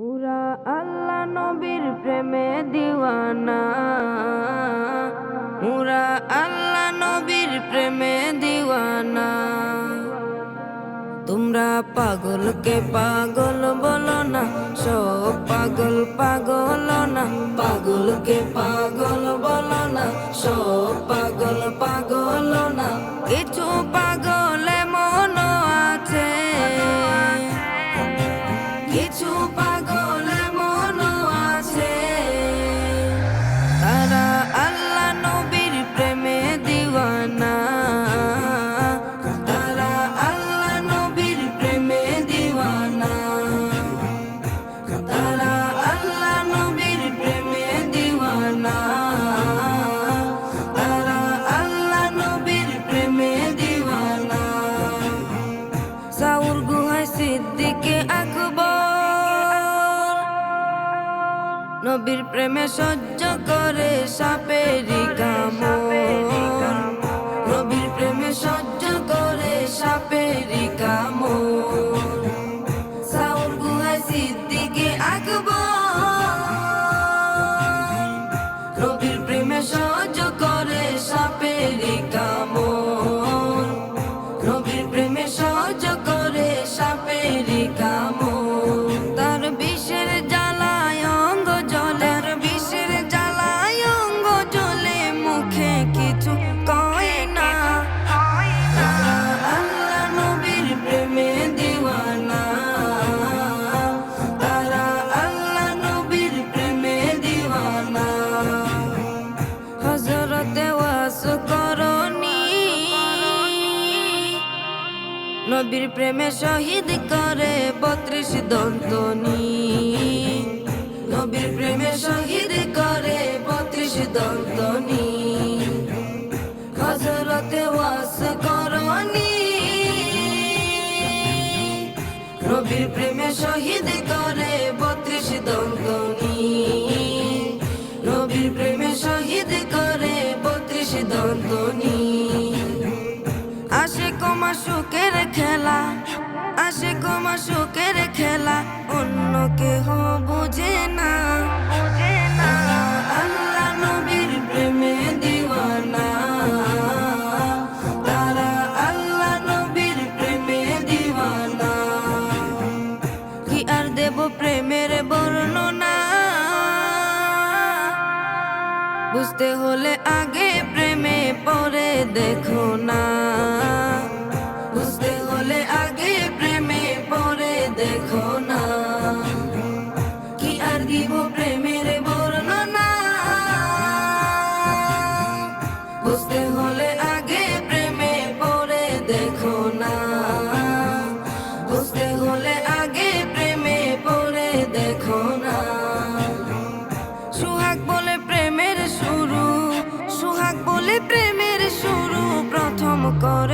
পুরা আল্লাহ নবীর প্রেমে দিওয়ানা। পুরা আল্লাহ নবীর প্রেমে দিওয়ানা। তোমরা পাগলকে পাগল বলো না, সব পাগল পাগল না। পাগলকে পাগল বলো না, সব পাগল পাগল না। কিছু পাগল মন আছে। কিছু পাগল নবীর প্রেমে সহ্য করে সাপেরি কামড়। নবীর প্রেমে সহ্য করে সাপেরি কামড়। সাউর গুহায় সিদ্দিকে আকবর নবীর প্রেমে শহীদ করে বত্রিশ দন্তনি। নবীর প্রেমে শহীদ করে বত্রিশ দন্তনি। হজরতে ওয়াস করনি। নবীর প্রেমে শহীদ করে সুখের খেলা আসে কমা সুখের খেলা, অন্য কেহ বুঝে না। প্রেমে তারা প্রেমে কি আর দেব প্রেমের বুঝতে হলে আগে প্রেমে পরে দেখো। দিব প্রেমের বর্ণনা। বুঝতে হলে আগে প্রেমে পড়ে দেখো না। বুঝতে হলে আগে প্রেমে পড়ে দেখো না। সুহাগ বলে প্রেমের শুরু, সুহাগ বলে প্রেমের শুরু প্রথম কর